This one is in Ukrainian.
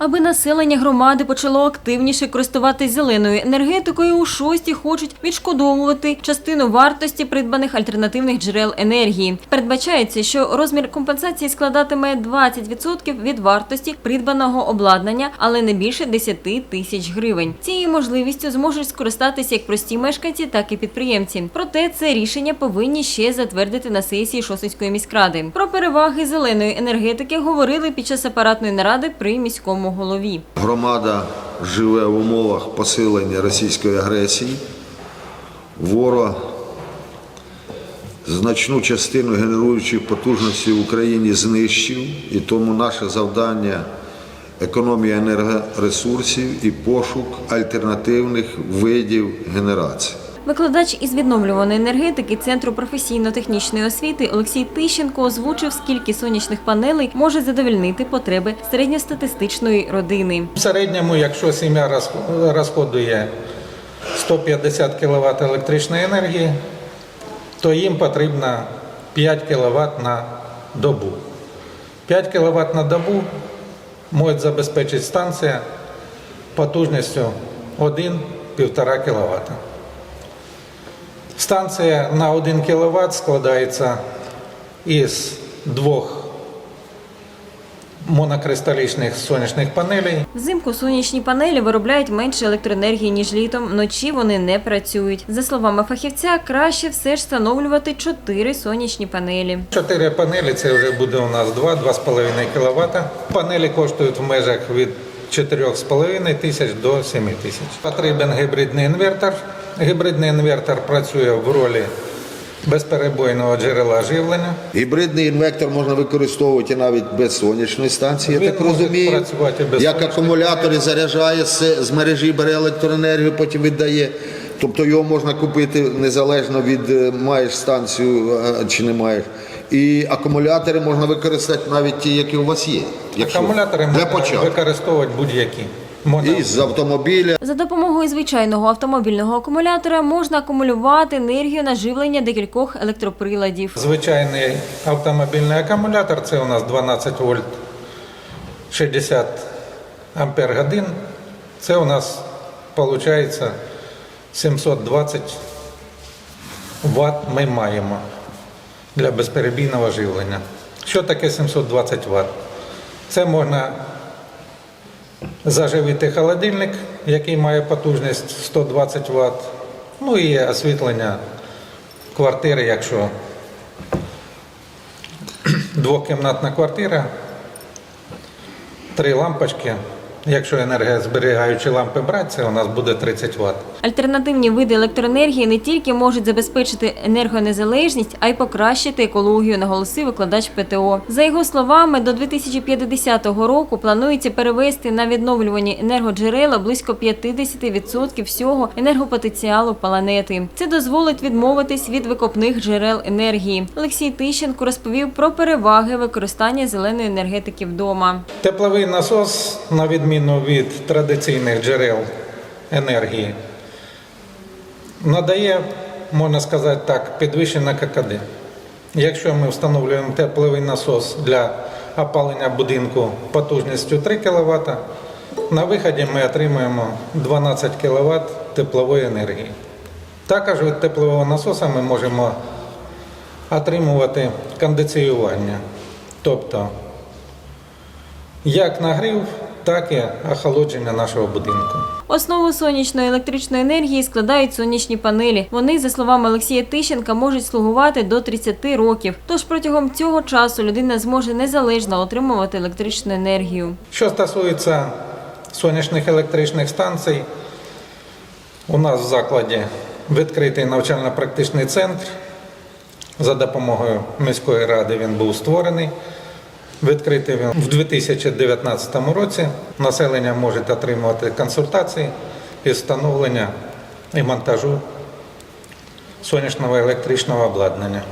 Аби населення громади почало активніше користуватись зеленою енергетикою, у шості хочуть відшкодовувати частину вартості придбаних альтернативних джерел енергії. Передбачається, що розмір компенсації складатиме 20% від вартості придбаного обладнання, але не більше 10 тисяч гривень. Цією можливістю зможуть скористатися як прості мешканці, так і підприємці. Проте це рішення повинні ще затвердити на сесії Шосинської міськради. Про переваги зеленої енергетики говорили під час апаратної наради при міському голові. Громада живе в умовах посилення російської агресії. Ворог значну частину генеруючих потужностей в Україні знищив, і тому наше завдання економія енергоресурсів і пошук альтернативних видів генерації. Викладач із відновлюваної енергетики Центру професійно-технічної освіти Олексій Тищенко озвучив, скільки сонячних панелей може задовольнити потреби середньостатистичної родини. В середньому, якщо сім'я розходує 150 кВт електричної енергії, то їм потрібно 5 кВт на добу. 5 кВт на добу може забезпечити станція потужністю 1-1,5 кВт. Станція на 1 кВт складається із двох монокристалічних сонячних панелей. Взимку сонячні панелі виробляють менше електроенергії, ніж літом. Вночі вони не працюють. За словами фахівця, краще все ж встановлювати чотири сонячні панелі. Чотири панелі це вже буде у нас 2-2,5 кВт. Панелі коштують в межах від 4,5 тисяч до 7 тисяч. Потрібен гібридний інвертор. Гібридний інвертор працює в ролі безперебойного джерела живлення. Гібридний інвектор можна використовувати навіть без сонячної станції, я Він так розумію. без Як сонячної акумулятор заряджає з, з мережі, бере електроенергію, потім віддає. Тобто його можна купити незалежно від е, маєш станцію е, чи не маєш. І акумулятори можна використати навіть ті, які у вас є. Якщо Акумулятори для можна початку. використовувати будь-які. Можна І з автомобіля. За допомогою звичайного автомобільного акумулятора можна акумулювати енергію на живлення декількох електроприладів. Звичайний автомобільний акумулятор це у нас 12 вольт 60 ампер годин. Це у нас виходить 720 Вт ми маємо для безперебійного живлення. Що таке 720 Вт? Це можна заживити холодильник, який має потужність 120 Вт. Ну і освітлення квартири, якщо двокімнатна квартира, три лампочки. Якщо енергозберігаючі лампи брати, це у нас буде 30 Вт. Альтернативні види електроенергії не тільки можуть забезпечити енергонезалежність, а й покращити екологію, наголосив викладач ПТО. За його словами, до 2050 року планується перевести на відновлювані енергоджерела близько 50% всього енергопотенціалу планети. Це дозволить відмовитись від викопних джерел енергії. Олексій Тищенко розповів про переваги використання зеленої енергетики вдома. Тепловий насос, на відміну від традиційних джерел енергії, надає, можна сказати так, підвищене ККД. Якщо ми встановлюємо тепловий насос для опалення будинку потужністю 3 кВт, на виході ми отримуємо 12 кВт теплової енергії. Також від теплового насоса ми можемо отримувати кондиціювання, тобто як нагрів, так і охолодження нашого будинку. Основу сонячної електричної енергії складають сонячні панелі. Вони, за словами Олексія Тищенка, можуть слугувати до 30 років. Тож протягом цього часу людина зможе незалежно отримувати електричну енергію. Що стосується сонячних електричних станцій, у нас в закладі відкритий навчально-практичний центр. За допомогою міської ради він був створений. Відкритий в 2019 році. Населення може отримувати консультації із встановлення і монтажу сонячного електричного обладнання.